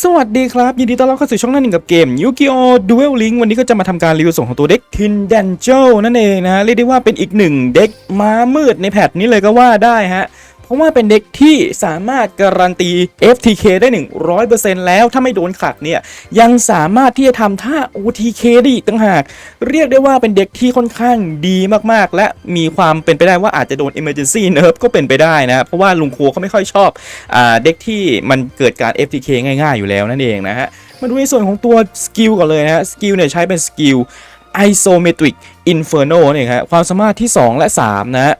สวัสดีครับ ยินดีต้อนรับเข้าสู่ช่องหน้าหนึ่งกับเกม Yu-Gi-Oh! Duel Link วันนี้ก็จะมาทำการรีวิวส่งของตัวเด็ก Tin d a n g e l นั่นเองนะฮะเรียกได้ว่าเป็นอีกหนึ่งเด็กม้ามืดในแพทนี้เลยก็ว่าได้ฮะ เพราะว่าเป็นเด็กที่สามารถการันตี FTK ได้ 100%แล้วถ้าไม่โดนขัดเนี่ยยังสามารถที่จะทำท่า OTK ได้อีกต่างหาก เรียกได้ว่าเป็นเด็กที่ค่อนข้างดีมากๆ และมีความเป็นไปได้ว่าอาจจะโดน Emergency Nerf ก็เป็นไปได้นะเพราะว่าลุงโคเขาไม่ค่อยชอบอเด็กที่มันเกิดการ FTK ง่ายๆอยู่แล้วนั่นเองนะฮะมาดูในส่วนของตัวสกิลก่อนเลยนะฮะสกิลเนี่ยใช้เป็นสกิล Isometric Inferno เนี่ยครับความสามารถที่ 2 และ 3 นะฮะ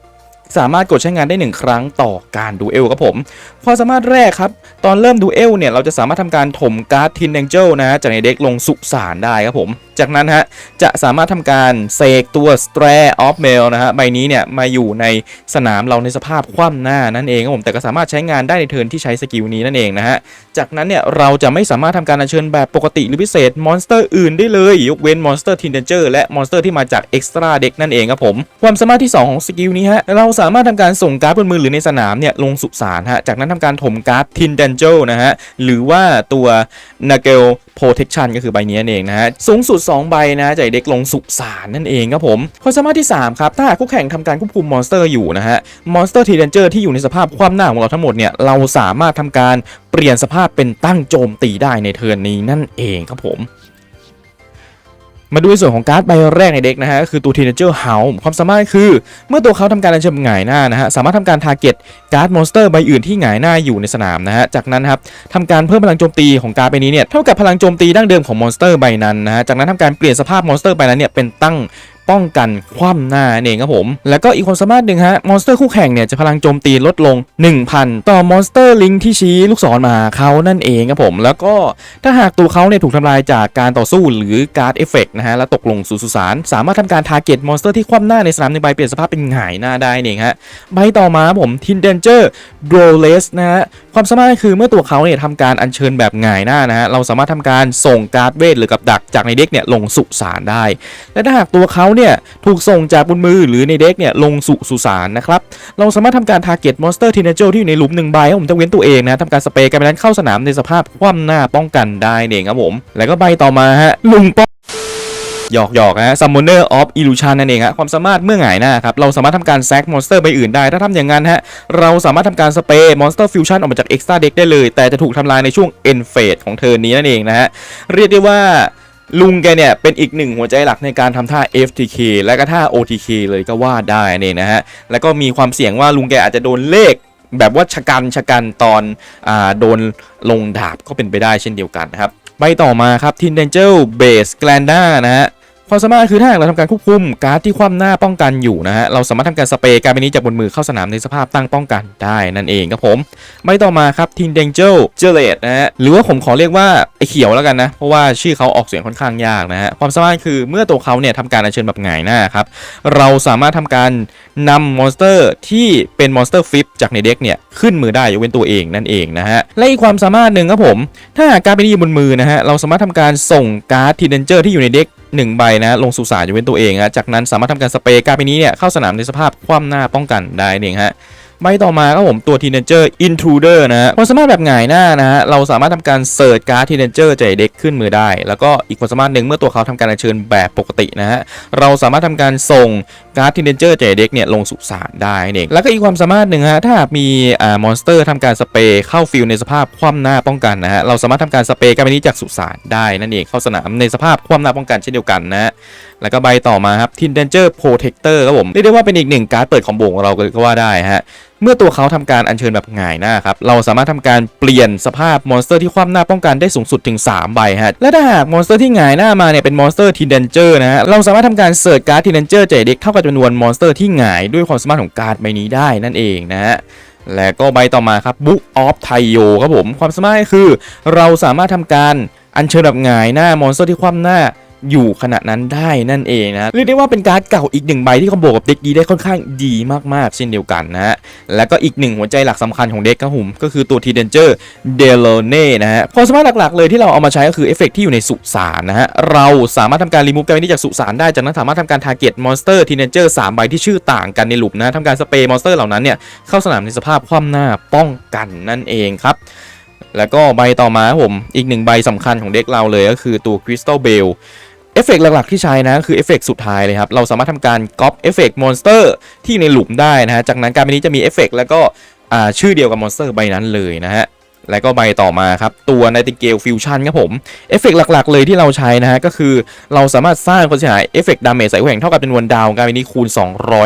สามารถกดใช้งานได้ 1 ครั้งต่อการดูเอลครับผม ความสามารถแรกครับ ตอนเริ่มดูเอลเนี่ยเราจะสามารถทำการถมการ์ดทินแองเจิลนะจากในเด็กลงสุสานได้ครับผมจากนั้นฮะจะสามารถทำการเสกตัว s t r a of Mail นะฮะใบนี้เนี่ยมาอยู่ในสนามเราในสภาพคว่ำหน้านั่นเองครับผมแต่ก็สามารถใช้งานได้ในเทิร์นที่ใช้สกิลนี้นั่นเองนะฮะจากนั้นเนี่ยเราจะไม่สามารถทำการอัญเชิญแบบปกติหรือพิเศษมอนสเตอร์อื่นได้เลย ยกเว้นมอนสเตอร์ทินเดนเจอร์และมอนสเตอร์ที่มาจากเอ็กซ์ตร้าเด็กนั่นเองครับผมความสามารถที่ 2 ของสกิลนี้ฮะเราสามารถทำการส่งการ์ดบนมือหรือในสนามเนี่ยลงสุสานฮะจากนั้นทำการถมการ์ดทินเดนเจอร์นะฮะหรือว่าตัวนาเกล protection ก็คือใบนี้นั่นเองนะฮะสูงสุด 2 ใบนะจากเด็กลงสุสานนั่นเองครับผมความสามารถที่ 3 ครับ ถ้าคู่แข่งทำการควบคุมมอนสเตอร์อยู่นะฮะมอนสเตอร์ทีเดนเจอร์ที่อยู่ในสภาพความหน้าของเราทั้งหมดเนี่ยเราสามารถทำการเปลี่ยนสภาพเป็นตั้งโจมตีได้ในเทิร์นนี้นั่นเองครับผม มาดูในส่วนของการ์ดใบแรกในเด็กนะฮะก็คือตัวทีเนเจอร์เฮาความสามารถคือ เมื่อตัวเขาทำการอัญเชิญหงายหน้านะฮะสามารถทำการทาร์เก็ตการ์ดมอนสเตอร์ใบอื่นที่หงายหน้าอยู่ในสนามนะฮะจากนั้นครับทำการเพิ่มพลังโจมตีของการ์ดใบนี้เนี่ยเท่ากับพลังโจมตีดั้งเดิมของมอนสเตอร์ใบนั้นนะฮะจากนั้นทำการเปลี่ยนสภาพมอนสเตอร์ใบนั้นเนี่ยเป็นตั้ง ป้องกันคว่ำหน้านั่เองครับผม แล้วก็อีกความสามารถหนึ่งฮะมอนสเตอร์คู่แข่งเนี่ยจะพลังโจมตีลดลง 1,000 ต่อมอนสเตอร์ลิงที่ชี้ลูกศรมาเขานั่นเองครับผม แล้วก็ถ้าหากตัวเขาเนี่ยถูกทำลายจากการต่อสู้หรือการ์ดเอฟเฟกต์นะฮะแล้วตกลงสู่สุสานสามารถทำการทาร์เก็ตมอนสเตอร์ที่คว่ำหน้าในสนามในใบเปลี่ยนสภาพเป็นหงายหน้าได้นั่เองฮะใบต่อมาผมทินเดนเจอร์โดเลสนะฮะความสามารถคือเมื่อตัวเขาเนี่ยทำการอัญเชิญแบบหงายหน้านะฮะเราสามารถทำการส่งการ์ดเวทหรือกับดักจากในเด็กเนี่ยลงสุสานได้ และถ้าหากตัวเขาเนี่ยถูกส่งจากบนมือหรือในเด็กเนี่ยลงสู่สุสานนะครับ เราสามารถทำการทาร์เก็ตมอนสเตอร์ทีเนเจอร์ที่อยู่ในหลุมหนึ่งใบผมจะเว้นตัวเองนะทำการสเปรย์การไปนั้นเข้าสนามในสภาพคว่ำหน้าป้องกันได้เองครับผม แล้วก็ใบต่อมาฮะลุงป้อหยอกหยอกนะฮะ Summoner of Illusion นั่นเองฮะความสามารถเมื่อหงายหน้าครับ เราสามารถทำการแซกมอนสเตอร์ใบอื่นได้ ถ้าทำอย่างนั้นฮะ เราสามารถทำการสเปรย์มอนสเตอร์ฟิวชั่นออกมาจาก Extra Deck ได้เลย แต่จะถูกทำลายในช่วง End Phase ของเทิร์นนี้นั่นเองนะฮะ เรียกได้ว่า ลุงแกเนี่ยเป็นอีกหนึ่งหัวใจหลักในการทำท่า FTK และก็ท่า OTK เลยก็ว่าได้นี่นเองนะฮะ แล้วก็มีความเสี่ยงว่าลุงแกอาจจะโดนเลขแบบว่าชะกันชะกันตอนอ่าโดนลงดาบก็เป็นไปได้เช่นเดียวกันนะครับ ใบต่อมาครับ Tin Angel Base Glanda นะฮะ ความสามารถคือถ้าหากเราทำการควบคุมการ์ดที่คว่ำหน้าป้องกันอยู่นะฮะเราสามารถทำการสเปรย์การ์ดนี้จากบนมือเข้าสนามในสภาพตั้งป้องกันได้นั่นเองครับผมใบต่อมาครับ Tin Angel j e l e t นะฮะหรือว่าผมขอเรียกว่าไอเขียวแล้วกันนะ เพราะว่าชื่อเขาออกเสียงค่อนข้างยากนะฮะความสามารถคือเมื่อตัวเขาเนี่ยทำการอัญเชิญแบบหงายหน้าครับเราสามารถทำการนำมอนสเตอร์ที่เป็นมอนสเตอร์ฟิปจากในเด็กเนี่ยขึ้นมือได้ยกเว้นตัวเองนั่นเองนะฮะและอีกความสามารถหนึ่งครับผม ถ้าหากการ์ดใบนี้อยู่บนมือนะฮะเราสามารถทำการส่งการ์ดทีเดนเจอร์ที่อยู่ในเด็ก หนึ่งใบนะลงสู่สายยกเว้นตัวเองฮะจากนั้นสามารถทำการสเปรย์การไปนี้เนี่ยเข้าสนามในสภาพคว่ำหน้าป้องกันได้นั่นเองฮะใบต่อมาก็ผมตัว Teenager Intruder นะฮะความสามารถแบบหงายหน้านะฮะเราสามารถทำการเสิร์ชการ์ด Teenager จากเด็กขึ้นมือได้ แล้วก็อีกความสามารถหนึ่งเมื่อตัวเขาทำการเชิญแบบปกตินะฮะเราสามารถทำการส่ง การ์ด Teenager จากเด็กเนี่ยลงสุสานได้นั่นเองแล้วก็อีกความสามารถหนึ่งฮะถ้ามีอ่ามอนสเตอร์ทำการสเปรย์เข้าฟิลในสภาพคว่ำหน้าป้องกันนะฮะเราสามารถทำการสเปรย์การ์ดใบนี้จากสุสานได้นั่นเองเข้าสนามในสภาพคว่ำหน้าป้องกันเช่นเดียวกันนะแล้วก็ใบต่อมาครับทินเดนเจอร์โปรเทคเตอร์ครับผมเรียกได้ว่าเป็นอีกหนึ่งการ์ดเปิดคอมโบของเราก็ว่าได้ฮะ เมื่อตัวเขาทำการอัญเชิญแบบหงายหน้าครับ เราสามารถทำการเปลี่ยนสภาพมอนสเตอร์ที่คว่ำหน้าป้องกันได้สูงสุดถึง 3 ใบฮะ และถ้าหากมอนสเตอร์ที่หงายหน้ามาเนี่ยเป็นมอนสเตอร์ทีเดนเจอร์นะฮะ เราสามารถทำการเสิร์ชการ์ดทีเดนเจอร์จากเด็กเท่ากับจำนวนมอนสเตอร์ที่หงายด้วยความสามารถของการ์ดใบนี้ได้นั่นเองนะฮะและก็ใบต่อมาครับ Book of t a i o ครับผม ความสามารถคือ เราสามารถทำการอัญเชิญแบบหงายหน้ามอนสเตอร์ที่คว่ำหน้า อยู่ขณะนั้นได้นั่นเองนะเรียกได้ว่าเป็นการ์ดเก่าอีกหนึ่งใบที่คอมโบกับเด็กดีได้ค่อนข้างดีมากๆเช่นเดียวกันนะฮะแล้วก็อีกหนึ่งหัวใจหลักสำคัญของเด็กครับผมก็คือตัว t ีเดนเจอร์เดโลเน่นะฮะความสามารถหลักๆเลยที่เราเอามาใช้ก็คือเอฟเฟกที่อยู่ในสุสานนะฮะเราสามารถทำการรีมูฟการนี้จากสุสานได้จากนั้นสามารถทำการทาร์เก็ตมอนสเตอร์ทีเดนเจอร์สามใบที่ชื่อต่างกันในหลุมนะทำการสเปรย์มอนสเตอร์เหล่านั้นเนี่ยเข้าสนามในสภาพคว่ำหน้าป้องกันนั่นเองครับแล้วก็ใบต่อมาผมอีกหนึ่งใบสำคัญของเด็กเราเลยก็คือตัว Crystal Bell เเอฟเฟกต์หลักๆที่ใช้นะคือเอฟเฟกต์สุดท้ายเลยครับ เราสามารถทำการก๊อปเอฟเฟกต์มอนสเตอร์ที่ในหลุมได้นะฮะ จากนั้นการใบนี้จะมีเอฟเฟกต์แล้วก็ชื่อเดียวกับมอนสเตอร์ใบนั้นเลยนะฮะ แล้วก็ใบต่อมาครับ ตัว Nightingale Fusion ครับผมเอฟเฟกต์หลักๆ เลยที่เราใช้นะฮะ ก็คือเราสามารถสร้างความเสียหายเอฟเฟกต์ดาเมจใส่คู่แข่งเท่ากับจำนวนดาวการใบนี้คูณ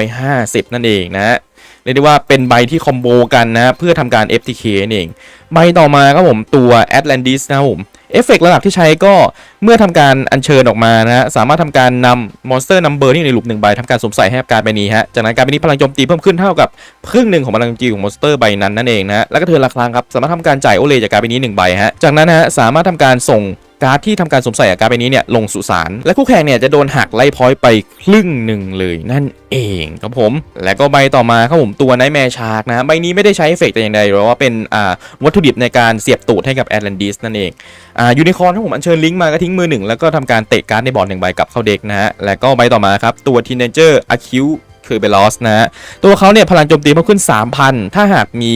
250 นั่นเองนะฮะเรียกได้ว่าเป็นใบที่คอมโบกันนะเพื่อทำการ FTK นั่นเองใบต่อมาครับผมตัว Atlantis นะครับผมเอฟเฟกต์ระดับที่ใช้ก็เมื่อทำการอัญเชิญออกมานะฮะสามารถทำการนำมอนสเตอร์นัมเบอร์ที่อยู่ในหลุมหนึ่งใบทำการสวมใส่ให้กับการใบนี้ฮะจากนั้นการใบนี้พลังโจมตีเพิ่มขึ้นเท่ากับครึ่งหนึ่งของพลังโจมตีของมอนสเตอร์ใบนั้นนั่นเองนะฮะแล้วก็เทินละครั้งครับสามารถทำการจ่ายโอเลจากการใบนี้หนึ่งใบฮะจากนั้นนะฮะสามารถทำการส่งการ์ดที่ทำการสวมใส่กับการ์ดใบนี้เนี่ยลงสุสานและคู่แข่งเนี่ยจะโดนหักไล่พอยต์ไปครึ่งหนึ่งเลยนั่นเองครับผม แล้วก็ใบต่อมาครับผมตัวไนแมชาร์กนะใบนี้ไม่ได้ใช้เอฟเฟกต์แต่อย่างใดหรอว่าเป็นอ่าวัตถุดิบในการเสียบตูดให้กับแอตแลนติสนั่นเองอ่ายูนิคอร์นถ้าผมอัญเชิญลิงก์มาก็ทิ้งมือหนึ่งแล้วก็ทำการเตะการ์ดในบอร์ดหนึ่งใบกลับเข้าเด็กนะฮะแล้วก็ใบต่อมาครับตัวทีนเนเจอร์อะคิวคือเบลอสนะฮะตัวเขาเนี่ยพลังโจมตีเพิ่มขึ้น 3,000 ถ้าหากมี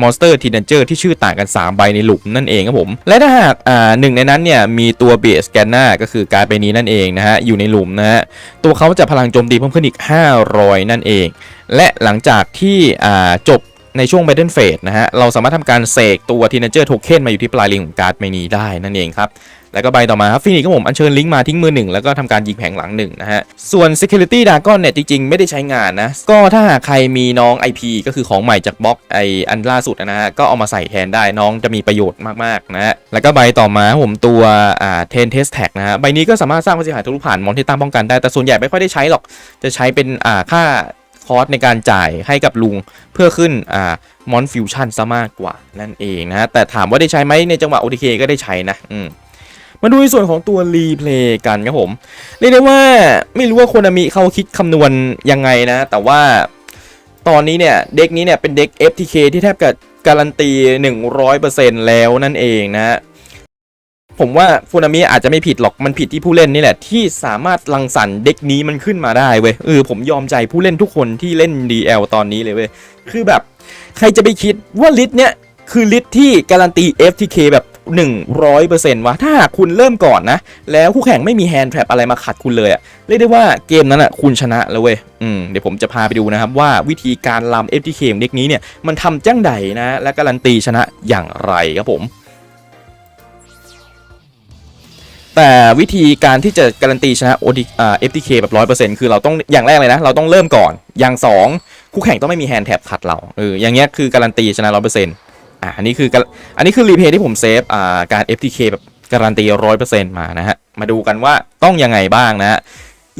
มอนสเตอร์ทีนเนเจอร์ที่ชื่อต่างกัน 3 ใบในหลุมนั่นเองครับผม และถ้าหากอ่าหนึ่งในนั้นเนี่ยมีตัวเบสแกนนาก็คือการ์ดใบนี้นั่นเองนะฮะ อยู่ในหลุมนะฮะ ตัวเขาจะพลังโจมตีเพิ่มขึ้นอีก 500 นั่นเอง และหลังจากที่อ่าจบ ในช่วง Battle Phase นะฮะ เราสามารถทำการเสกตัว Teenager Token มาอยู่ที่ปลายลิงของการ์ดใบนี้ได้นั่นเองครับ แล้วก็ใบต่อมาครับฟินิกก็ผมอัญเชิญลิงก์มาทิ้งมือหนึ่งแล้วก็ทำการยิงแผงหลังหนึ่งนะฮะ ส่วน Security Dragon เนี่ยจริงๆ ไม่ได้ใช้งานนะ ก็ถ้าหากใครมีน้อง IP ก็คือของใหม่จากบล็อกไออันล่าสุดนะฮะ ก็เอามาใส่แทนได้น้องจะมีประโยชน์มากๆนะฮะ แล้วก็ใบต่อมาผมตัวอ่า10 Test Tag นะฮะใบนี้ก็สามารถสร้างความเสียหายทะลุผ่านมอนที่ตั้งป้องกันได้แต่ส่วนใหญ่ไม่ค่อยได้ใช้หรอกจะใช้เป็นอ่าค่า คอสในการจ่ายให้กับลุงเพื่อขึ้นอ่ามอนฟิวชั่นซะมากกว่านั่นเองนะฮะแต่ถามว่าได้ใช้ไหมในจังหวะ OTK ก็ได้ใช้นะอืมมาดูในส่วนของตัวรีเพลย์กันครับผมเรียกได้ว่าไม่รู้ว่าโคนามิเขาคิดคำนวณยังไงนะ แต่ว่าตอนนี้เนี่ยเด็กนี้เนี่ยเป็นเด็ก FTK ที่แทบจะการันตี 100%แล้วนั่นเองนะ ผมว่าฟูนามิอาจจะไม่ผิดหรอกมันผิดที่ผู้เล่นนี่แหละ ที่สามารถรังสรรค์เด็กนี้มันขึ้นมาได้เว้ยเออผมยอมใจผู้เล่นทุกคนที่เล่น DL ตอนนี้เลยเว้ยคือแบบ ใครจะไปคิดว่าลิสต์เนี้ยคือลิสต์ที่การันตี FTK แบบ 100%วะถ้าหากคุณเริ่มก่อนนะ แล้วคู่แข่งไม่มีแฮนด์แทรปอะไรมาขัดคุณเลยอะเรียกได้ว่าเกมนั้นอะคุณชนะแล้วเว้ยอืมเดี๋ยวผมจะพาไปดูนะครับว่าวิธีการลำ FTK ของเด็กนี้เนี่ยมันทำจังใดนะ และการันตีชนะอย่างไรครับผม แต่วิธีการที่จะการันตีชนะ OD อ่า FTK แบบ100%คือเราต้องอย่างแรกเลยนะ เราต้องเริ่มก่อน อย่าง2คู่แข่งต้องไม่มีแฮนด์แท็บขัดเราเอออย่างเงี้ยคือการันตีชนะ100%อะอันนี้คือการอันนี้คือรีเพย์ที่ผมเซฟอ่าการ FTK แบบการันตี100%มานะฮะมาดูกันว่าต้องยังไงบ้างนะฮะ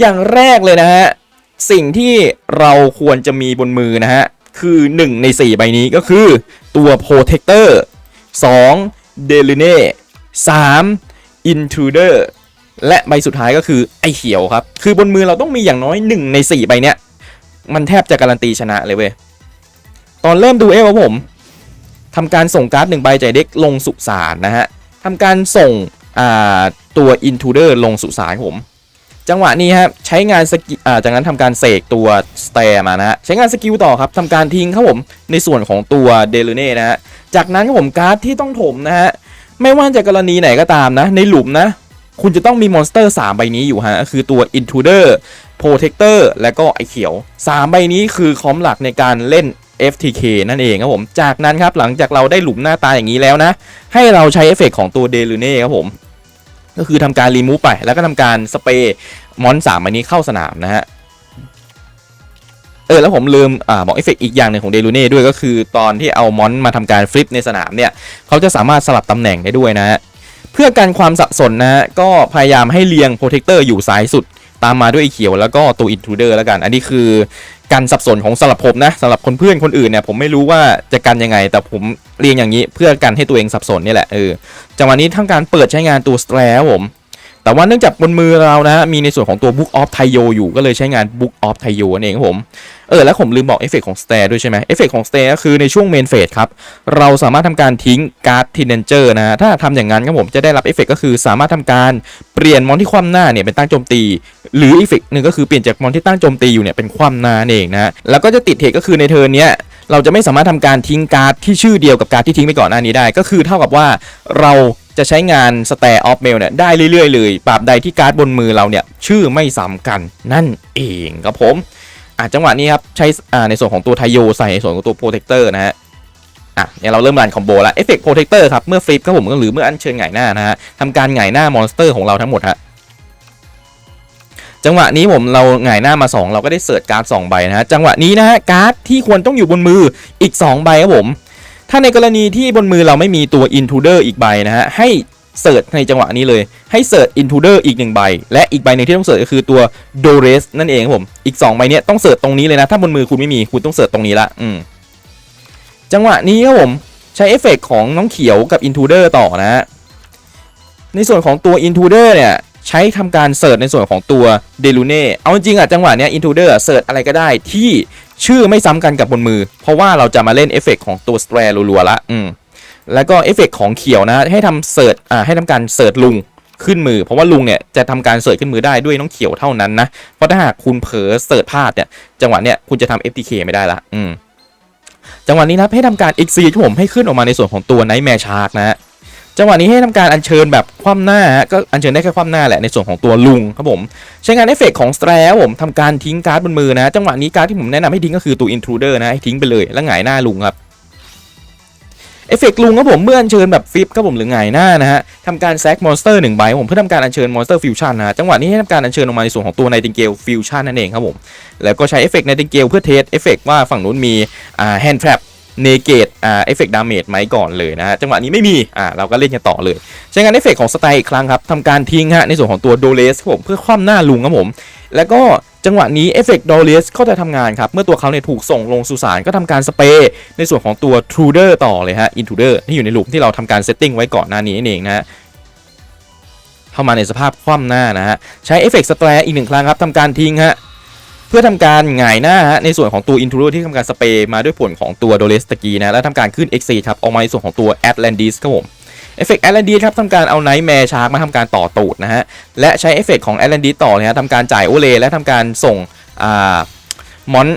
อย่างแรกเลยนะฮะสิ่งที่เราควรจะมีบนมือนะฮะคือ 1 ใน 4 ใบนี้ก็คือตัว Protector 2 d e l i n e 3 Intruder และใบสุดท้ายก็คือไอเขียวครับ คือบนมือเราต้องมีอย่างน้อย 1 ใน 4 ใบเนี้ย มันแทบจะการันตีชนะเลยเว้ย ตอนเริ่มดูเอลครับผมทำการส่งการ์ดหนึ่งใบจากเด็กลงสุสานนะฮะทำการส่งตัว Intruder ลงสุสานครับผม จังหวะนี้ครับใช้งานสกิอ่าจากนั้นทำการเสกตัวสเตร์มานะฮะใช้งานสกิลต่อครับทำการทิ้งครับผมในส่วนของตัวเดลูเน่นะฮะจากนั้นครับผมการ์ดที่ต้องถมนะฮะ ไม่ว่าจะกรณีไหนก็ตามนะ ในหลุมนะ คุณจะต้องมีมอนสเตอร์ 3 ใบนี้อยู่ฮะ คือตัว Intruder Protector และก็ไอเขียว 3 ใบนี้คือคอมหลักในการเล่น FTK นั่นเองครับผม จากนั้นครับหลังจากเราได้หลุมหน้าตาอย่างนี้แล้วนะ ให้เราใช้เอฟเฟกต์ของตัวเดลูเน่ครับผม ก็คือทำการรีมูฟไป แล้วก็ทำการสเปรย์มอนสามใบนี้เข้าสนามนะฮะ เออแล้วผมลืมอ่าบอกเอฟเฟกต์อีกอย่างหนึ่งของเดลูเน่ด้วยก็คือตอนที่เอามอนมาทำการฟลิปในสนามเนี่ยเขาจะสามารถสลับตำแหน่งได้ด้วยนะฮะเพื่อกันความสับสนนะฮะก็พยายามให้เรียงโปรเทคเตอร์อยู่ซ้ายสุด ตามมาด้วยไอ้เขียวแล้วก็ตัวอินทรูเดอร์แล้วกัน อันนี้คือการสับสนของสำหรับผมนะสำหรับคนเพื่อนคนอื่นเนี่ยผมไม่รู้ว่าจะกันยังไง แต่ผมเรียงอย่างนี้เพื่อกันให้ตัวเองสับสนนี่แหละเออจังหวะนี้ทั้งการเปิดใช้งานตัวสแตรครับผม แต่ว่าเนื่องจากบนมือเรานะมีในส่วนของตัว Book of t a i o อยู่ก็เลยใช้งาน Book of t a i o นั่นเองครับผมเออแล้วผมลืมบอกเอฟเฟกของ s t a r ด้วยใช่ไหมเอฟเฟกของ s t a r ก็คือในช่วงเมนเฟสครับ เราสามารถทำการทิ้งการ์ดทีเนเจอร์นะฮะถ้าทำอย่างนั้นครับผมจะได้รับเอฟเฟกก็คือสามารถทำการเปลี่ยนมอนที่คว่ำหน้าเนี่ยเป็นตั้งโจมตี หรืออีกเฟกหนึ่งก็คือเปลี่ยนจากมอนที่ตั้งโจมตีอยู่เนี่ยเป็นคว่ำหน้านั่เองนะฮะแล้วก็จะติดเทคก็คือในเทิร์นเนี้ยเราจะไม่สามารถทำการทิ้งการ์ดที่ชื่อเดียวกับการ์ดที่ทิ้งไปก่อนหน้านี้ได้ ก็คือเท่ากับว่าเรา จะใช้งานสแตร์ออฟเมลเนี่ยได้เรื่อยๆเลยปราบใดที่การ์ดบนมือเราเนี่ยชื่อไม่ซ้ำกันนั่นเองครับผมอะจังหวะนี้ครับใช้อ่าในส่วนของตัวไทโยใส่ในส่วนของตัวโปรเทคเตอร์นะฮะอะเนี่ยเราเริ่มรันคอมโบแล้วเอฟเฟกต์โปรเทคเตอร์ครับเมื่อฟลิปครับผมก็หรือเมื่ออัญเชิญหงหน้านะฮะทำการหงหน้ามอนสเตอร์ของเราทั้งหมดฮะจังหวะนี้ผมเราหงายหน้ามา 2 เราก็ได้เสิร์ชการ์ด2ใบนะฮะจังหวะนี้นะฮะการ์ดที่ควรต้องอยู่บนมืออีก 2 ใบครับผม ถ้าในกรณีที่บนมือเราไม่มีตัว intruder อีกใบนะฮะ ให้เสิร์ชในจังหวะนี้เลย ให้เสิร์ช intruder อีก1ใบ และอีกใบหนึ่งที่ต้องเสิร์ชก็คือตัว dores นั่นเองครับผม อีก2ใบเนี้ยต้องเสิร์ชตรงนี้เลยนะ ถ้าบนมือคุณไม่มีคุณต้องเสิร์ชตรงนี้ละ อืม จังหวะนี้ครับผมใช้เอฟเฟกต์ของน้องเขียวกับ intruder ต่อนะฮะ ในส่วนของตัว intruder เนี่ยใช้ทำการเสิร์ชในส่วนของตัวเดลูเน่ เอาจริงอะจังหวะเนี้ย intruder เสิร์ชอะไรก็ได้ที่ ชื่อไม่ซ้ำกันกับบนมือ เพราะว่าเราจะมาเล่นเอฟเฟกต์ของตัวสแตรรัวๆละอืมแล้วก็เอฟเฟกต์ของเขียวนะ ให้ทำเสิร์ชอ่าให้ทำการเสิร์ชลุงขึ้นมือ เพราะว่าลุงเนี่ยจะทำการเสิร์ชขึ้นมือได้ด้วยน้องเขียวเท่านั้นนะ เพราะถ้าหากคุณเผลอเสิร์ชพลาดเนี่ยจังหวะเนี้ยคุณจะทำ FTK ไม่ได้ละอืมจังหวะนี้นะให้ทำการ exceed ผมให้ขึ้นออกมาในส่วนของตัว Nightmare Shark นะฮะ จังหวะนี้ให้ทำการอัญเชิญแบบคว่ำหน้าก็อัญเชิญได้แค่คว่ำหน้าแหละในส่วนของตัวลุงครับผมใช้งานเอฟเฟกต์ของสแตรครับผมทำการทิ้งการ์ดบนมือนะ จังหวะนี้การ์ดที่ผมแนะนำให้ทิ้งก็คือตัว intruder นะให้ทิ้งไปเลยแล้วหงายหน้าลุงครับเอฟเฟกต์ลุงครับผมเมื่ออัญเชิญแบบฟิปครับผมหรือหงายหน้านะฮะทำการแซกมอนสเตอร์หนึ่งใบผมเพื่อทำการอัญเชิญมอนสเตอร์ฟิวชั่นนะจังหวะนี้ให้ทำการอัญเชิญออกมาในส่วนของตัวไนติงเกลฟิวชั่นนั่นเองครับผมแล้วก็ใช้เอฟเฟกต์ไนติงเกลเพื่อเทสเอฟเฟกว่าฝั่งนู้นมีอ่าแฮนด์แทรปเนเกต เอฟเฟกต์ดาเมจไหมก่อนเลยนะฮะจังหวะนี้ไม่มีอ่าเราก็เล่นกันต่อเลยใช้งานเอฟเฟกต์ของสไตล์อีกครั้งครับทำการทิ้งฮะในส่วนของตัวโดเลสผมเพื่อคว่ำหน้าลุงครับผม แล้วก็จังหวะนี้เอฟเฟกต์โดเลสก็จะทำงานครับ เมื่อตัวเขาเนี่ยถูกส่งลงสุสานก็ทำการสเปรย์ในส่วนของตัวทรูเดอร์ต่อเลยฮะอินทรูเดอร์ที่อยู่ในหลุมที่เราทำการเซตติ้งไว้ก่อนหน้านี้นั่นเองนะฮะเข้ามาในสภาพคว่ำหน้านะฮะใช้เอฟเฟกต์สแตรอีกหนึ่งครั้งครับทำการทิ้งฮะ เพื่อทำการหงายหน้าฮะในส่วนของตัว intruder ที่ทำการสเปรย์มาด้วยผลของตัวโดเลสตะกีนะแล้วทำการขึ้น x ครับออกมาในส่วนของตัว Atlantis ครับผมเอฟเฟกต์ Atlantis ครับทำการเอา Nightmare Shark มาทำการต่อตูดนะฮะ และใช้เอฟเฟกต์ของ Atlantis ต่อเลยฮะทำการจ่ายโอเลและทำการส่งอ่ามอน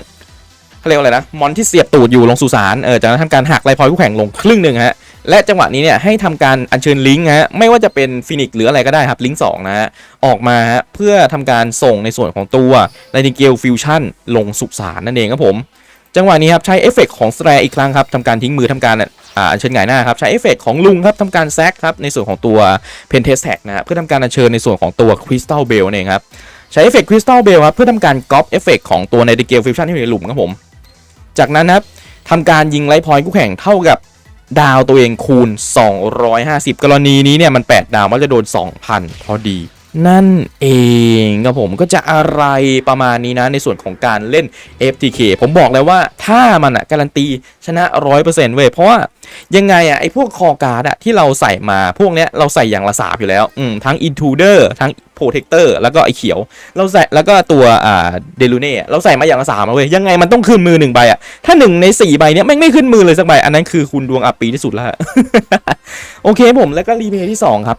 เขาเรียกอะไรนะ มอนที่เสียบตูดอยู่ลงสุสานเออจากนั้นทำการหักไลพอยคู่แข่งลงครึ่งหนึ่งฮะ และจังหวะนี้เนี่ยให้ทำการอัญเชิญลิงก์ฮะไม่ว่าจะเป็นฟินิกหรืออะไรก็ได้ครับลิงก์สองนะฮะออกมาฮะเพื่อทำการส่งในส่วนของตัว n i g h t i n g a l e Fusion ลงสุสานนั่นเองครับผม จังหวะนี้ครับใช้เอฟเฟกต์ของสแตรอีกครั้งครับทำการทิ้งมือทำการอ่าอัญเชิญหงายหน้าครับใช้เอฟเฟกต์ของลุงครับทำการแซกครับในส่วนของตัว p e n t e s t a g นะฮะเพื่อทำการอัญเชิญในส่วนของตัว Crystal Bell นั่นเองครับใช้เอฟเฟกต์ Crystal Bell ครับเพื่อทำการก๊อปเอฟเฟกต์ของตัว n i g h t i n g a l e Fusion ที่อยู่ในหลุมครับผม จากนั้นครับทำการยิงไลท์พอยต์คู่แข่งเท่ากับ ดาวตัวเองคูณ 250 กรณีนี้เนี่ยมัน 8 ดาวมันจะโดน 2,000 พอดี นั่นเองครับผมก็จะอะไรประมาณนี้นะในส่วนของการเล่น FTK ผมบอกเลยว่าถ้ามันอะการันตีชนะ 100%เว้ยเพราะว่ายังไงอะไอพวกคอการ์ดอะที่เราใส่มาพวกเนี้ยเราใส่อย่างละสามอยู่แล้วอืมทั้ง Intruder ทั้ง Protector แล้วก็ไอเขียว เราใส่แล้วก็ตัวอ่าเดลูเน่เราใส่มาอย่างละสามแล้วเว้ยยังไงมันต้องขึ้นมือหนึ่งใบอะถ้าหนึ่งในสี่ใบเนี้ยแม่ไม่ขึ้นมือเลยสักใบอันนั้นคือคุณดวงอับปีที่สุดแล้วโอเคผมแล้วก็รีเพย์ที่สองครับ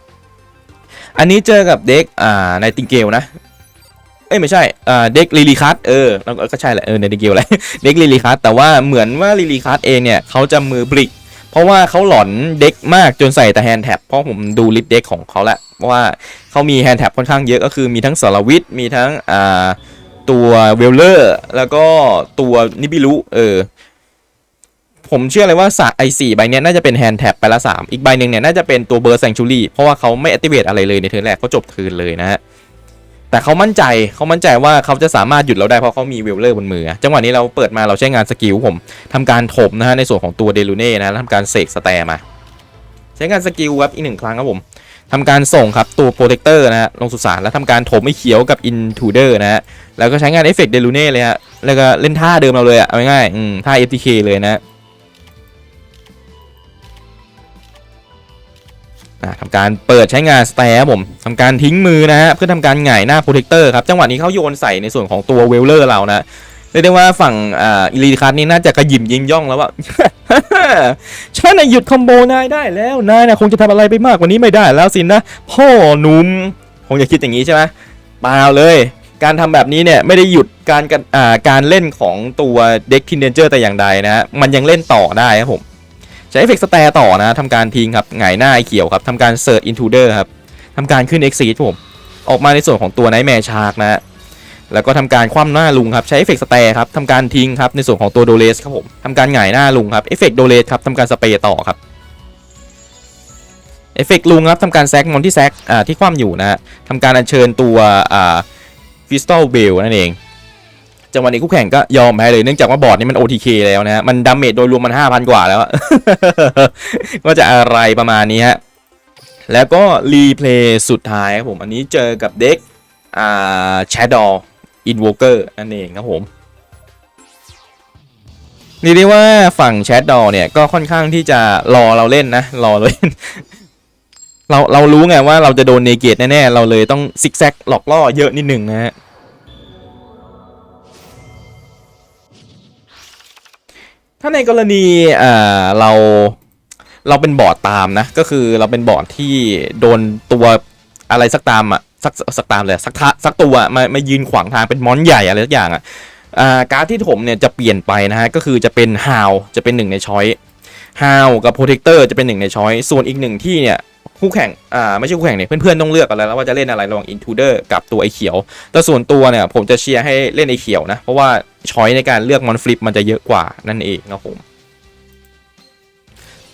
อันนี้เจอกับเด็กอ่าในติงเกลนะ เอ้ยไม่ใช่อ่าเด็กลิลีคัสเออแล้วก็ใช่แหละเออในติงเกลแหละเด็กลิลีคัสแต่ว่าเหมือนว่าลิลีคัสเองเนี่ยเขาจะมือบริก เพราะว่าเขาหลอนเด็กมากจนใส่แต่แฮนด์แท็บเพราะผมดูลิสต์เด็กของเขาแหละว่าเขามีแฮนด์แท็บค่อนข้างเยอะก็คือมีทั้งสารวิทย์มีทั้งอ่าตัวเวลเลอร์แล้วก็ตัวนิบิลุเออ ผมเชื่อเลยว่าสไอสี่ใบนี้น่าจะเป็นแฮนด์แท็บไปละสามอีกใบหนึ่งเนี่ยน่าจะเป็นตัวเบอร์แซงชูรี่เพราะว่าเขาไม่ activate อะไรเลยในเทิร์นแรกเขาจบเทิร์นเลยนะฮะแต่เขามั่นใจเขามั่นใจว่าเขาจะสามารถหยุดเราได้เพราะเขามีเวลเลอร์บนมือ จังหวะนี้เราเปิดมาเราใช้งานสกิลผมทำการถมนะฮะในส่วนของตัวเดลูเน่นะแล้วทำการเสกสแตร์มา ใช้งานสกิลครับอีกหนึ่งครั้งครับผมทำการส่งครับตัวโปรเทคเตอร์นะฮะลงสุสานแล้วทำการถมไอ้เขียวกับอินทูเดอร์นะฮะแล้วก็ใช้งานเอฟเฟกต์เดลูเน่เลยฮะแล้วก็เล่นท่าเดิมเราเลยอะเอาง่ายๆท่า FTK เลยนะ ทำการเปิดใช้งานสแตร์ผมทำการทิ้งมือนะฮะเพื่อทำการหงายหน้าโปรเทคเตอร์ครับจังหวะนี้เขาโยนใส่ในส่วนของตัวเวลเลอร์เรานะเรียกได้ว่าฝั่งอ่าอิลีคัสนี่น่าจะกระยิมยิงย่องแล้วว่าฉันน่ะหยุดคอมโบนายได้แล้วนายน่ะคงจะทำอะไรไปมากกว่านี้ไม่ได้แล้วสินะพ่อหนุ่มคงจะคิดอย่างนี้ใช่ไหมเปล่าเลยการทำแบบนี้เนี่ยไม่ได้หยุดการการเล่นของตัวเด็กทินเดนเจอร์แต่อย่างใดนะฮะมันยังเล่นต่อได้ครับผม ช้เอฟเฟกต์สแตร์ต่อนะทำการทิ้งครับหงายหน้าไอเขียวครับทำการเซิร์ชอินทูเดอร์ครับทำการขึ้นเอ็กซีผมออกมาในส่วนของตัวไนท์แมชาร์กนะฮะแล้วก็ทำการคว่ำหน้าลุงครับใช้เอฟเฟกต์สแตร์ครับทำการทิ้งครับในส่วนของตัวโดเลสครับผมทำการหงายหน้าลุงครับเอฟเฟกต์โดเลสครับทำการสเปรย์ต่อครับเอฟเฟกต์ลุงครับทำการแซกมอนที่แซกอ่าที่คว่ำอยู่นะฮะทำการอัญเชิญตัวอ่าฟิสตัลเบลนั่นเอง จังหวะนี้คู่แข่งก็ยอมแพ้เลยเนื่องจากว่าบอร์ดนี้มัน OTK แล้วนะฮะมันดาเมจโดยรวมมัน 5,000 กว่าแล้ว ก็จะอะไรประมาณนี้ฮะแล้วก็รีเพลย์สุดท้ายครับผม อันนี้เจอกับเด็กอ่า Shadow Invoker นั่นเองครับผมนี่เรียกว่าฝั่ง Shadow เนี่ยก็ค่อนข้างที่จะรอเราเล่นนะ รอเราเล่น เราเรารู้ไงว่าเราจะโดนเนเกตแน่ๆ เราเลยต้องซิกแซกหลอกล่อเยอะนิดหนึ่งนะฮะ ถ้าในกรณีเอ่าเราเราเป็นบอร์ดตามนะ ก็คือเราเป็นบอร์ดที่โดนตัวอะไรสักตามอะสักสักตามเลยสักทะสักตัวมามายืนขวางทางเป็นมอนใหญ่อะไรสักอย่างอะการดที่ผมเนี่ยจะเปลี่ยนไปนะฮะก็คือจะเป็นฮาวจะเป็นหนึ่งในช้อยฮาวกับโปรเทคเตอร์จะเป็นหนึ่งในช้อยส่วนอีกหนึ่งที่เนี่ยคู่แข่งอ่าไม่ใช่คู่แข่งเนี่ยเพื่อนๆต้องเลือกกันแล้วว่าจะเล่นอะไรระหว่างอินทูเดอร์กับตัวไอเขียว แต่ส่วนตัวเนี่ยผมจะเชียร์ให้เล่นไอเขียวนะเพราะว่า ช้อยในการเลือกมอนฟลิปมันจะเยอะกว่านั่นเองครับผม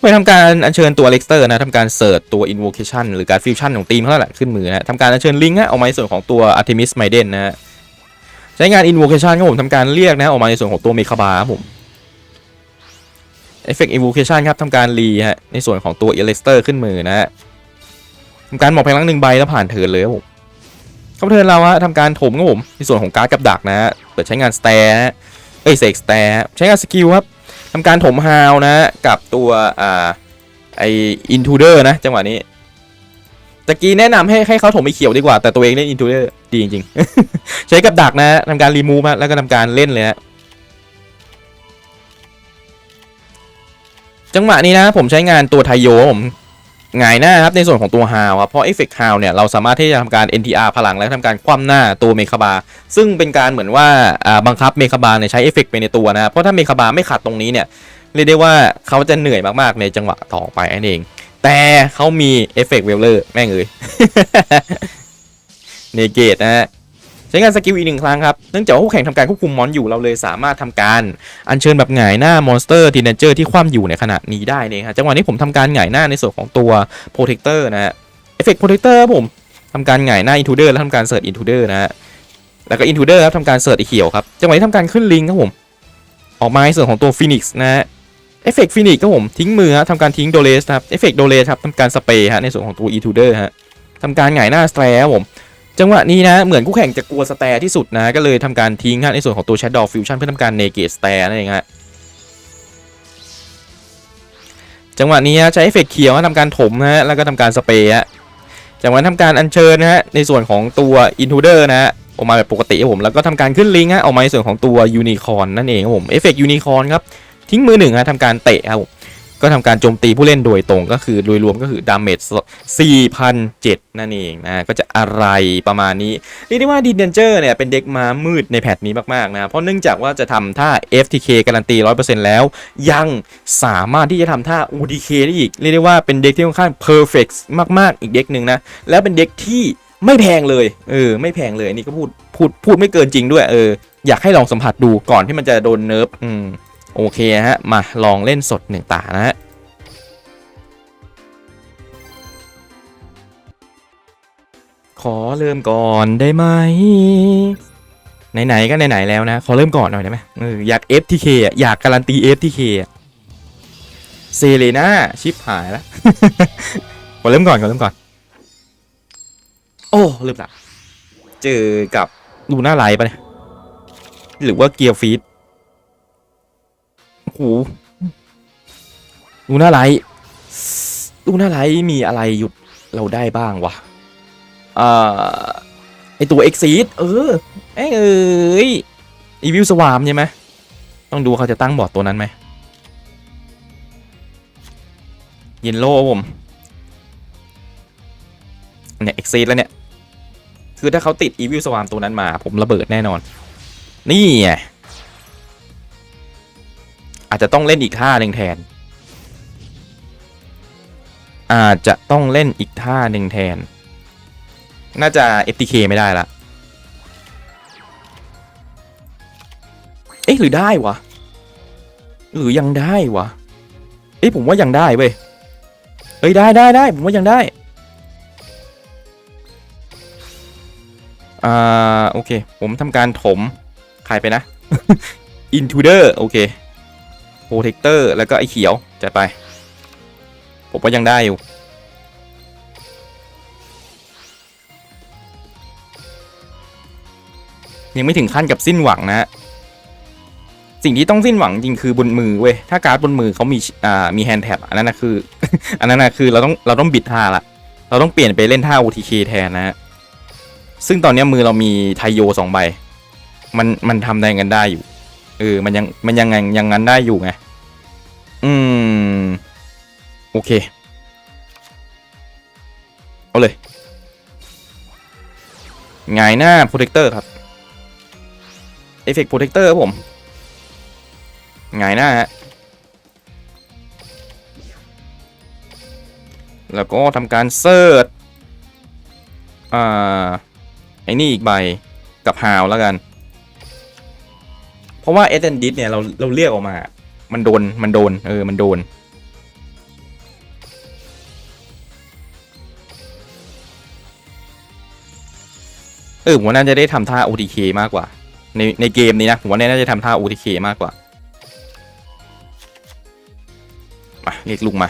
ไปทำการอัญเชิญตัวเล็กเตอร์นะทำการเสิร์ชตัว invocation หรือการฟิวชั่นของทีมเขาแหละขึ้นมือนะทำการอัญเชิญลิงก์ฮะออกมาในส่วนของตัว artemis maiden นะฮะใช้งาน invocation ครับผมทำการเรียกนะออกมาในส่วนของตัวเมคาบาครับผม effect invocation ครับทำการรีฮะในส่วนของตัว e l e x t e r ขึ้นมือนะฮะทำการหมอบพลังหนึ่งใบแล้วผ่านเทิร์นเลยครับผม เขาเทิร์นเราฮะทำการถมครับผมในส่วนของการ์ดกับดักนะฮะเปิดใช้งานสแตร์เอ้ยเสกสแตร์ใช้งานสกิลครับทำการถมฮาวนะฮะกับตัวอ่าไออินทูเดอร์นะจังหวะนี้ตะกี้แนะนำให้ให้เขาถมไปเขียวดีกว่าแต่ตัวเองเล่นอินทูเดอร์ดีจริงๆ ใช้กับดักนะฮะทำการรีมูฟฮะแล้วก็ทำการเล่นเลยฮะจังหวะนี้นะผมใช้งานตัวไทโยผม หงายหน้าครับในส่วนของตัวฮาวครับเพราะเอฟเฟกต์ฮาวเนี่ยเราสามารถที่จะทำการ NTR พลังและทำการคว่ำหน้าตัวเมคาบา ซึ่งเป็นการเหมือนว่าบังคับเมคาบาเนี่ยใช้เอฟเฟกต์ไปในตัวนะครับเพราะถ้าเมคาบาไม่ขัดตรงนี้เนี่ยเรียกได้ว่าเขาจะเหนื่อยมากๆในจังหวะต่อไปนั่นเอง แต่เขามีเอฟเฟกต์เวลเลอร์แม่งเอ้ยเนเกตนะฮะ ช้งานสกิลอีกหนึ่งครั้งครับ เนื่องจากว่าคู่แข่งทำการควบคุมมอนอยู่เราเลยสามารถทำการอัญเชิญแบบหงายหน้ามอนสเตอร์ทีเนเจอร์ที่คว่ำอยู่ในขณะนี้ได้เนี่ยครับจังหวะนี้ผมทำการหงายหน้าในส่วนของตัวโปรเทคเตอร์นะฮะเอฟเฟกต์โปรเทคเตอร์ผมทำการหงายหน้าอินทูเดอร์แล้วทำการเสิร์ชอินทูเดอร์นะฮะแล้วก็อินทูเดอร์ครับทำการเสิร์ชไอเขียวครับจังหวะนี้ทำการขึ้นลิงครับผมออกมาในส่วนของตัวฟินิกซ์นะฮะเอฟเฟกต์ฟินิกซ์ครับผมทิ้งมือฮะทำการทิ้งโดเลสครับเอฟเฟกต์โดเลสครับทำการสเปรย์ฮะในส่วนของตัวอินทูเดอร์ฮะทำการหงายหน้าสแตร์ครับผม จังหวะนี้นะเหมือนคู่แข่งจะกลัวสแตร์ที่สุดนะ ก็เลยทำการทิ้งฮะในส่วนของตัว Shadow Fusion เพื่อทำการเนเกตสแตร์นั่นเองฮะจังหวะนี้ฮะใช้เอฟเฟกต์เขียวทำการถมนะฮะแล้วก็ทำการสเปรย์ฮะจากนั้นทำการอัญเชิญนะฮะในส่วนของตัว Intruder นะฮะออกมาแบบปกติครับผมแล้วก็ทำการขึ้นลิงก์ฮะออกมาในส่วนของตัว Unicorn นั่นเองครับผมเอฟเฟกต์ Unicorn ครับทิ้งมือหนึ่งฮะทำการเตะครับผม ก็ทำการโจมตีผู้เล่นโดยตรงก็คือโดยรวมก็คือดาเมจ4,007 นั่นเองนะก็จะอะไรประมาณนี้เรียกได้ว่าดีเดนเจอร์เนี่ยเป็นเด็กม้ามืดในแพทนี้มากๆนะเพราะเนื่องจากว่าจะทำท่า FTK การันตี 100%แล้ว ยังสามารถที่จะทำท่า ODK ได้อีก เรียกได้ว่าเป็นเด็กที่ค่อนข้าง perfect มากๆ อีกเด็กหนึ่งนะ แล้วเป็นเด็กที่ไม่แพงเลยเออไม่แพงเลยนนี่ก็พูดพูดพูดไม่เกินจริงด้วยเอออยากให้ลองสัมผัสดูก่อนที่มันจะโดนเนิร์ฟอืม โอเคฮะ มาลองเล่นสดหนึ่งตานะฮะขอเริ่มก่อนได้ไหมไหนๆก็ไหนๆแล้วนะ ขอเริ่มก่อนหน่อยได้ไหมเอออยาก FTK อะอยากการันตี FTK อะเซเลน่าชิปหายแล้วขอเริ่มก่อนขอเริ่มก่อน โอ้เริ่มละเจอกับลูน่าไลท์ปะเนี่ยหรือว่าเกียร์ฟีด โหลูน่าไลท์ลูน่าไลท์มีอะไรหยุดเราได้บ้างวะอ่าไอตัว Exceed เออเอ้ยอีวิวสวามใช่ไหมต้องดูเขาจะตั้งบอร์ดตัวนั้นไหมยินโล่ผมเนี่ย Exceed แล้วเนี่ย คือถ้าเขาติดอีวิลสวามตัวนั้นมา ผมระเบิดแน่นอน นี่ไง อาจจะต้องเล่นอีกท่าหนึ่งแทน อาจจะต้องเล่นอีกท่าหนึ่งแทน น่าจะ FTK ไม่ได้ละเอ๊ะหรือได้วะ หรือยังได้วะ เอ๊ะผมว่ายังได้เว้ยเอ้ยได้ได้ได้ผมว่ายังได้ อ่าโอเค ผมทำการถม ใครไปนะ Intruder โอเค Protector แล้วก็ไอ้เขียวจัดไป ผมว่ายังได้อยู่ ยังไม่ถึงขั้นกับสิ้นหวังนะสิ่งที่ต้องสิ้นหวังจริงคือบนมือเว้ย ถ้าการ์ดบนมือเขามีอ่ามีแฮนด์แท็บอันนั้นนะคือ อันนั้นนะคือเราต้องเราต้องบิดท่าละ เราต้องเปลี่ยนไปเล่นท่า OTK แทนนะฮะ ซึ่งตอนเนี้ยมือเรามีไทโยสองใบ มันมันทำได้กันได้อยู่ เออมันยังมันยังไงยังงั้นได้อยู่ไง อืม โอเค เอาเลยไงายหน้าโปรเทคเตอร์ครับเอฟเฟกต์โปรเทคเตอร์ครับผมไงายหน้าฮะแล้วก็ทำการเซิร์ชอ่าไอ้นี่อีกใบกับฮาวแล้วกัน เพราะว่าเอเดนดิสเนี่ยเราเราเรียกออกมา มันโดนมันโดนเออมันโดน เออผมว่าน่าจะได้ทำท่า OTK มากกว่า ในในเกมนี้นะผมว่าน่าจะทำท่า OTK มากกว่ามาเรียกลุงมา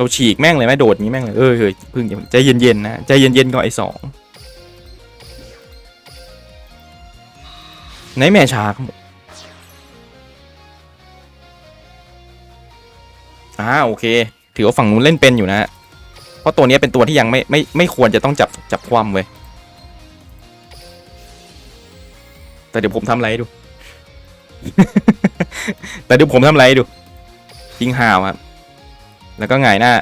เราฉีกแม่งเลยไหมโดดนี้แม่งเลยเออเฮ้ยพึ่งใจเย็นๆนะใจเย็นๆก่อนไอ้สองไหนแม่ชาครับอ่าโอเค ถือว่าฝั่งนู้นเล่นเป็นอยู่นะ เพราะตัวนี้เป็นตัวที่ยังไม่ไม่ไม่ควรจะต้องจับจับความเว้ยแต่เดี๋ยวผมทำไรดู แต่เดี๋ยวผมทำไรดูยิงห่าวครับ แล้วก็หงายหน้า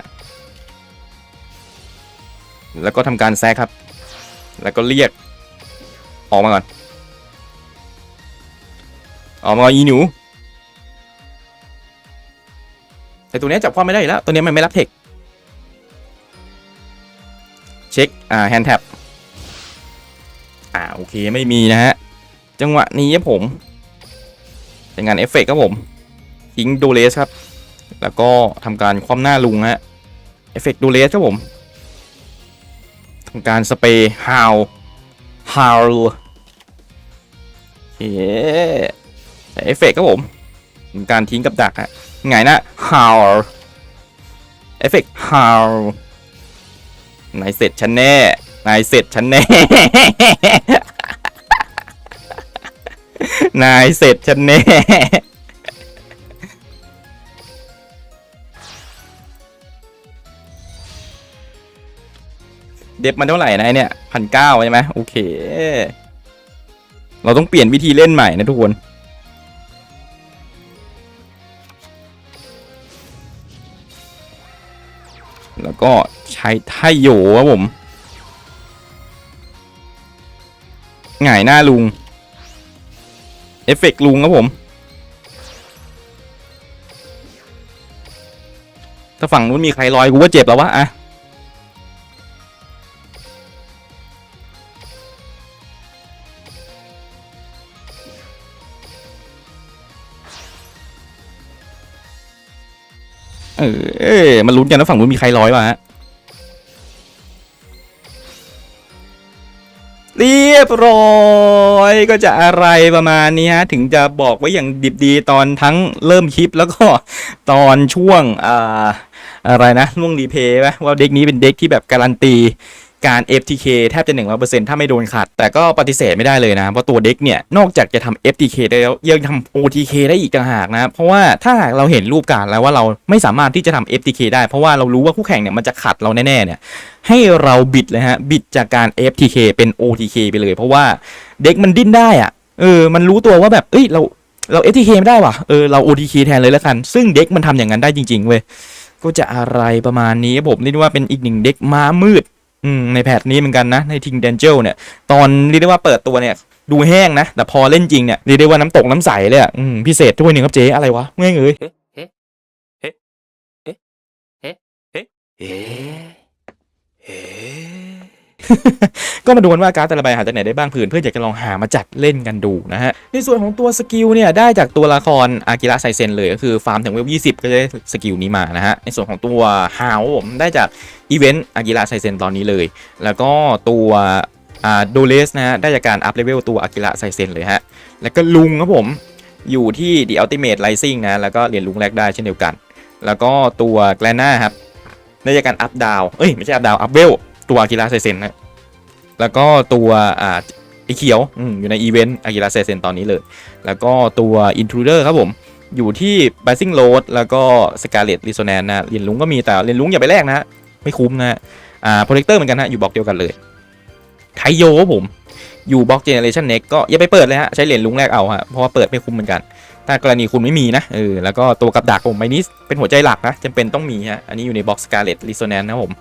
แล้วก็ทำการแซกครับ แล้วก็เรียก ออกมาก่อน ออกมาก่อนอีหนูแต่ตัวนี้จับความไม่ได้แล้ว ตัวนี้มันไม่รับเทคเช็ค อ่าแฮนด์แท็บอ่าโอเคไม่มีนะฮะ จังหวะนี้ผมเป็นงานเอฟเฟกต์ครับผมทิ้งดูเลสครับ แล้วก็ทำการคว่ำหน้าลุงฮะเอฟเฟกต์ดูเลสครับผมทำการสเปรย์ฮาวฮาวโอเคใส่เอฟเฟกต์ครับผมทำการทิ้งกับดักฮะไงนะฮาวเอฟเฟกต์ฮาวนายเสร็จฉันแน่ นายเสร็จฉันแน่ นายเสร็จฉันแน่ เด็บมันเท่าไหร่นะไอเนี่ยพันเก้าใช่ไหมโอเค เราต้องเปลี่ยนวิธีเล่นใหม่นะทุกคนแล้วก็ใช้ไทโยครับผมหงายหน้าลุง เอฟเฟกต์ลุงครับผม ถ้าฝั่งนู้นมีใครลอยกูว่าเจ็บแล้ววะอะ เออเอ้มันลุ้นกันว่าฝั่งนู้นมีใครร้อยป่ะฮะเรียบร้อยก็จะอะไรประมาณนี้ฮะ ถึงจะบอกไว้อย่างดิบดีตอนทั้งเริ่มคลิปแล้วก็ตอนช่วงอ่าอะไรนะล่วงรีเพย์ไหมว่าเด็กนี้เป็นเด็กที่แบบการันตี การ FTK แทบจะ 100%ถ้าไม่โดนขัด แต่ก็ปฏิเสธไม่ได้เลยนะ เพราะตัวเด็กเนี่ย นอกจากจะทำ FTK ได้แล้วยังทำ OTK ได้อีกต่างหากนะ เพราะว่าถ้าหากเราเห็นรูปการแล้วว่าเราไม่สามารถที่จะทำ FTK ได้ เพราะว่าเรารู้ว่าคู่แข่งเนี่ยมันจะขัดเราแน่ๆเนี่ย ให้เราบิดเลยฮะ บิดจากการ FTK เป็น OTK ไปเลย เพราะว่าเด็กมันดิ้นได้อะเออ มันรู้ตัวว่าแบบ เอ้ย เรา เรา STK ไม่ได้ว่ะ เออ เรา OTK แทนเลยแล้วกัน ซึ่งเด็กมันทำอย่างนั้นได้จริงๆเว้ย ก็จะอะไรประมาณนี้ผมเรียกว่าเป็นอีกหนึ่งเด็กม้ามืด อืมในแพทนี้เหมือนกันนะในทิงเดนเจลเนี่ยตอนเรียกได้ว่าเปิดตัวเนี่ยดูแห้งนะ แต่พอเล่นจริงเนี่ยเรียกได้ว่าน้ำตกน้ำใสเลยอะอืมพิเศษถ้วยหนึ่งครับเจ๊อะไรวะแม่งเอ้ย ก็มาดูกันว่าการ์ดแต่ละใบหาจากไหนได้บ้างผื่นเพื่ออยากจะลองหามาจัดเล่นกันดูนะฮะในส่วนของตัวสกิลเนี่ยได้จากตัวละครอากิระไซเซนเลยก็คือฟาร์มถึงเวล20ก็จะได้สกิลนี้มานะฮะในส่วนของตัวฮาวผมได้จากอีเวนต์อากิระไซเซนตอนนี้เลย แล้วก็ตัวอ่าโดเลสนะฮะได้จากการอัพเลเวลตัวอากิระไซเซนเลยฮะแล้วก็ลุงครับผมอยู่ที่ The Ultimate Rising นะ แล้วก็เหรียญลุงแรกได้เช่นเดียวกัน แล้วก็ตัวแกลน่าครับได้จากการอัพดาว เอ้ย ไม่ใช่อัพดาว อัพเวล ตัวอากิระไซเซนนะแล้วก็ตัวอ่าไอเขียวออยู่ในอีเวนต์อากิระเซเซนตอนนี้เลย แล้วก็ตัวอินทรูเดอร์ครับผมอยู่ที่ b บ s i n g Road แล้วก็สกาเลต r ิโซแนนนะเรียนลุงก็มีแต่เรียนลุงอย่าไปแลกนะฮะไม่คุ้มนะฮะอ่าโปรเจคเตอร์เหมือนกันฮะอยู่บล็อกเดียวกันเลยไทโยครับผมอยู่บล็อกเจเนเรชันเน็กก็อย่าไปเปิดเลยฮะ ใช้เหรียญลุงแรกเอาฮะ เพราะว่าเปิดไม่คุ้มเหมือนกัน ถ้ากรณีคุณไม่มีนะเออแล้วก็ตัวกับดักผมไมนิสเป็นหัวใจหลักนะจำเป็นต้องมีฮะ อันนี้อยู่ในบล็อกสกาเลต r ิโซแนนนะผม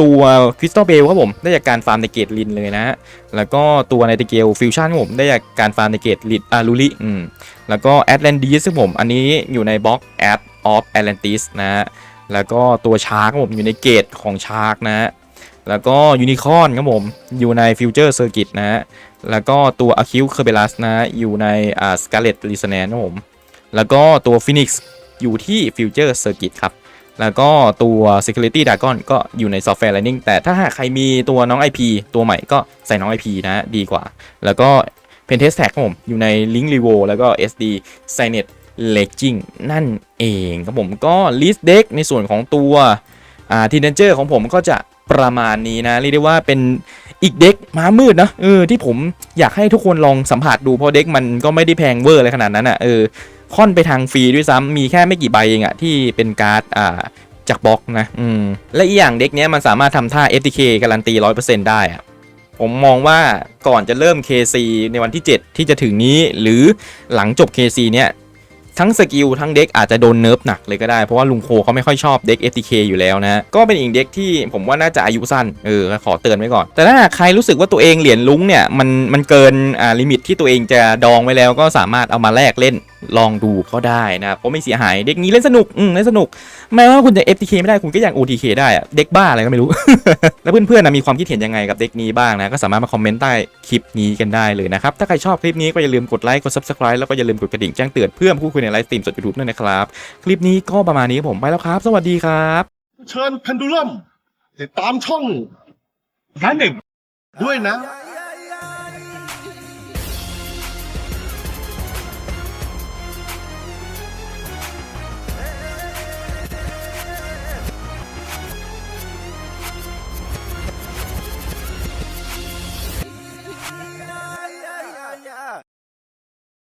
ตัวคริสตัลเบลครับผมได้จากการฟาร์มในเกตลินเลยนะฮะแล้วก็ตัวไนติเกลฟิวชั่นครับผมได้จากการฟาร์มในเกตลินอารูลิอืมแล้วก็แอตแลนติสครับผมอันนี้อยู่ในบล็อกแอดออฟแอตแลนติสนะฮะแล้วก็ตัวชาร์กครับผมอยู่ในเกตของชาร์กนะฮะแล้วก็ยูนิคอนครับผมอยู่ในฟิวเจอร์เซอร์กิตนะฮะแล้วก็ตัวอะคิวเคอร์เบลัสนะฮะอยู่ในอ่าสกาเลตลิสแนนครับผมแล้วก็ตัวฟินิกซ์อยู่ที่ฟิวเจอร์เซอร์กิตครับ แล้วก็ตัว Security Dragon ก็อยู่ใน Software Landing แต่ถ้าหากใครมีตัวน้อง IP ตัวใหม่ก็ใส่น้อง IP นะดีกว่า แล้วก็ Pentest Tag ครับผมอยู่ใน Link Revo แล้วก็ SD Signet Legging นั่นเองครับผมก็ List Deck ในส่วนของตัวอ่า t e n a g e r ของผมก็จะประมาณนี้นะ เรียกได้ว่าเป็นอีกเด็กม้ามืดนะเออที่ผมอยากให้ทุกคนลองสัมผัสดูเพราะเด็กมันก็ไม่ได้แพงเวอร์อะไรขนาดนั้นอะเออ ค่อนไปทางฟรีด้วยซ้ำมีแค่ไม่กี่ใบเองอะที่เป็นการ์ดอ่าจากบล็อกนะอืมและอีกอย่างเด็กเนี้ยมันสามารถทำท่า FTK การันตี 100%ได้อะผมมองว่าก่อนจะเริ่ม KC ในวันที่ 7 ที่จะถึงนี้หรือหลังจบ KC เนี้ยทั้งสกิลทั้งเด็กอาจจะโดนเนิร์ฟหนักเลยก็ได้ เพราะว่าลุงโคเขาไม่ค่อยชอบเด็ก FTK อยู่แล้วนะ ก็เป็นอีกเด็กที่ผมว่าน่าจะอายุสั้น เออ ขอเตือนไว้ก่อน แต่ถ้าใครรู้สึกว่าตัวเองเหรียญลุงเนี่ย มันมันเกินอ่าลิมิตที่ตัวเองจะดองไว้แล้วก็สามารถเอามาแลกเล่น ลองดูก็ได้นะเพราะไม่เสียหายเด็กนี้เล่นสนุกอืมเล่นสนุกแม้ว่าคุณจะ FTK ไม่ได้คุณก็ยัง OTK ได้อะเด็กบ้าอะไรก็ไม่รู้ แล้วเพื่อนๆนะมีความคิดเห็นยังไงกับเด็กนี้บ้างนะก็สามารถมาคอมเมนต์ใต้คลิปนี้กันได้เลยนะครับถ้าใครชอบคลิปนี้ก็อย่าลืมกดไลค์กด Subscribe แล้วก็อย่าลืมกดกระดิ่งแจ้งเตือนเพื่อมาพูดคุยในไลฟ์สตรีมสดยูทูบด้วยนะครับคลิปนี้ก็ประมาณนี้ผมไปแล้วครับ สวัสดีครับ เชิญเพนดูลัมติดตามช่องร้านหนึ่งด้วยนะ